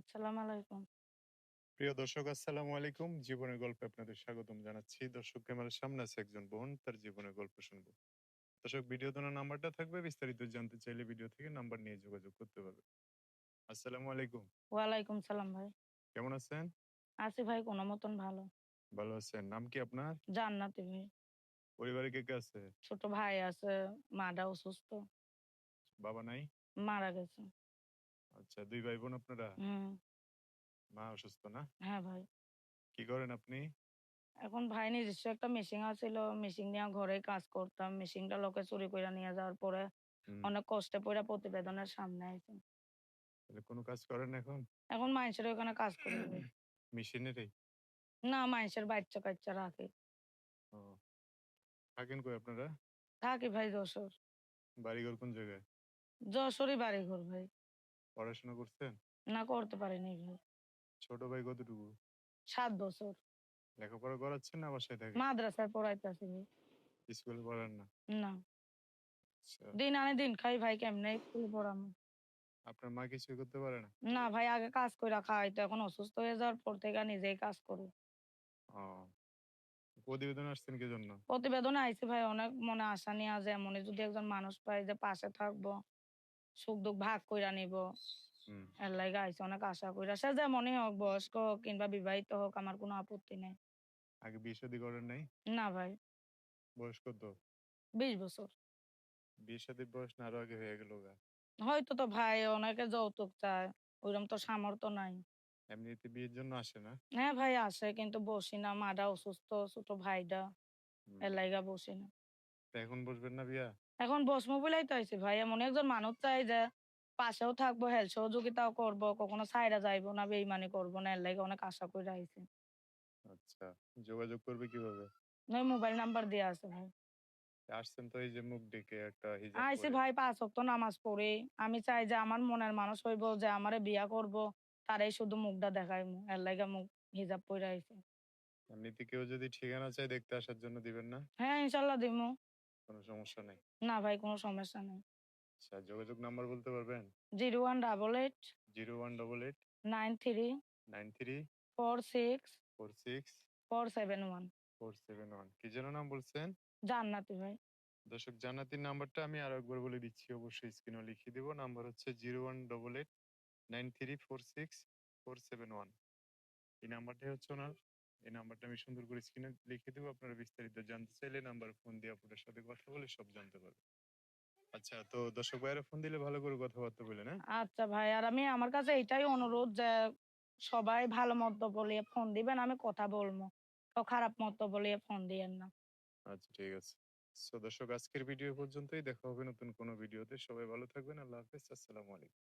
আসসালামু আলাইকুম। প্রিয় দর্শক আসসালামু আলাইকুম। জীবনের গল্পে আপনাদের স্বাগতম জানাচ্ছি। দর্শক ক্যামেরার সামনে আছে একজন বোন, তার জীবনের গল্প শুনব। দর্শক ভিডিও নাম্বারটা থাকবে বিস্তারিত জানতে চাইলে ভিডিও থেকে নাম্বার নিয়ে যোগাযোগ করতে পারবে। আসসালামু আলাইকুম। ওয়ালাইকুম সালাম ভাই। কেমন আছেন? আছি ভাই কোনো মতন ভালো। ভালো আছেন। নাম কি আপনার? জান্নাতি ভাই। পরিবারে কে, কে আছে? ছোট ভাই আছে, মাটা অসুস্থ। বাবা নাই? মারা গেছে। আচ্ছা ২ ভাই বোন আপনারা? মা অসুস্থ না? হ্যাঁ ভাই। কি করেন আপনি? এখন ভাই নিজস্ব একটা মেশিন আছিল। মেশিন নিয়া ঘরেই কাজ করতাম। মেশিনটা লোকে চুরি কইরা নিয়ে যাওয়ার পরে অনেক কষ্টে পইড়া প্রতিবেদনের সামনে আইছি। তাহলে কোনো কাজ করেন এখন? এখন মাইনষের ওখানে কাজ করি। মেশিনেরই? না মাইনষের বাচ্চা-কাচ্চা রাখি। ও। থাকেন কই আপনারা? থাকি ভাই যশোর। বাড়িঘর কোন জায়গায়? যশোরই বাড়িঘর ভাই। পড়াশোনা করছেন? না করতে পারিনি ভাই। ছোট ভাই কতটুকু? ৭ বছর। লেখাপড়া করাচ্ছেন না বাসায় থাকে? মাদ্রাসায় পড়াইতাছি ভাই। স্কুলে পড়ান না? না। আচ্ছা। দিন আনি দিন খাই ভাই কেমনে স্কুলে পড়ামু? আপনার মা কিছুই করতে পারে না? না ভাই আগে কাজ কইরা খাওয়াইতো। এখন অসুস্থ হয়ে যাওয়ার পর থেকে নিজেই কাজ করি। ও। প্রতিবেদন আসছেন কি জন্য? প্রতিবেদনে আইছি ভাই অনেক মনে আশা নিয়া যে এমনই যদি একজন মানুষ পাই যে পাশে থাকব, সুখ-দুঃখ ভাগ কইরা নিবো। এর লাইগা আইছি অনেক আশা কইরা। সে যেমনই হোক বয়স্ক হোক কিংবা বিবাহিত হোক আমার কোনো আপত্তি নাই। আগে বিয়ে-শাদী করেন নাই? না ভাই। বয়স কত? ২০ বছর। বিয়ে-শাদীর বয়স না আরও আগে হয়ে গেল গা? হয়তো তো ভাই অনেকে যৌতুক চায়। ওইরকম তো সামর্থ্য নাই। এমনিতে বিয়ের জন্য আসে না? হ্যাঁ ভাই আসে কিন্তু বসি না। মাটা অসুস্থ, ছোট ভাইটা। এর লাইগা বসি না। এখন বসবেন না বিয়া? এখন বসমু বলেই তো আইছি ভাই। এমন একজন মানুষ চাই যে পাশেও থাকব, হেল্প সহযোগিতাও করব। কখনো ছাইড়া যাইবো না, বেইমানি করব না। এর লাইগা অনেক আশা কইরা আইছি। আচ্ছা। যোগাযোগ করবে কীভাবে? ওই মোবাইল নাম্বার দেয়া আছে ভাই। আসছেন তো এই যে মুখ ঢেকে একটা হিজাব আইছি পরে। ভাই ৫ ওয়াক্ত নামাজ পড়ে আমি চাই যে আমার মনের মানুষ হইবো যে আমারে বিয়া করব। তারেই শুধু মুখটা দেখাইমু। এর লাইগা মুখ হিজাব পইড়া আইছি। এমনিতে কেউ যদি ঠিকানা চায় দেখতে আসার জন্য দিবেন না? হ্যাঁ ইনশাল্লাহ দিমু। কোনো সমস্যা নেই। না ভাই কোনো সমস্যা নেই। আচ্ছা যোগাযোগ নাম্বার বলতে পারবেন? Zero one double eight zero one double eight nine three nine three four six four six four seven one four seven one কি যেন নাম বলছেন? জান্নাতি ভাই। দর্শক জান্নাতীর নাম্বারটা আমি আরও একবার বলে দিচ্ছি অবশ্যই স্ক্রিনেও লিখিয়ে দিব। নাম্বার হচ্ছে 0188 93 46 471 এই নাম্বারটাই হচ্ছে ওনার। এই নাম্বারটা আমি সুন্দর করে স্ক্রিনে লিখে দিব। আপনারা বিস্তারিত জানতে চাইলে নাম্বারে ফোন দিয়ে আপনাদের সাথে কথা বলে সব জানতে পারবেন। আচ্ছা তো দর্শক ভাইয়েরা ফোন দিলে ভালো করে কথাবার্তা বলেন, হ্যাঁ? আচ্ছা ভাই আর আমি আমার কাছে এটাই অনুরোধ যে সবাই ভালো মন্তব্য বলে ফোন দিবেন আমি কথা বলব। কেউ খারাপ মন্তব্য বলে ফোন দিয়েন না। আচ্ছা ঠিক আছে। সো দর্শক আজকের ভিডিও পর্যন্তই। দেখা হবে নতুন কোনো ভিডিওতে। সবাই ভালো থাকবেন। আল্লাহ হাফেজ। আসসালামু আলাইকুম।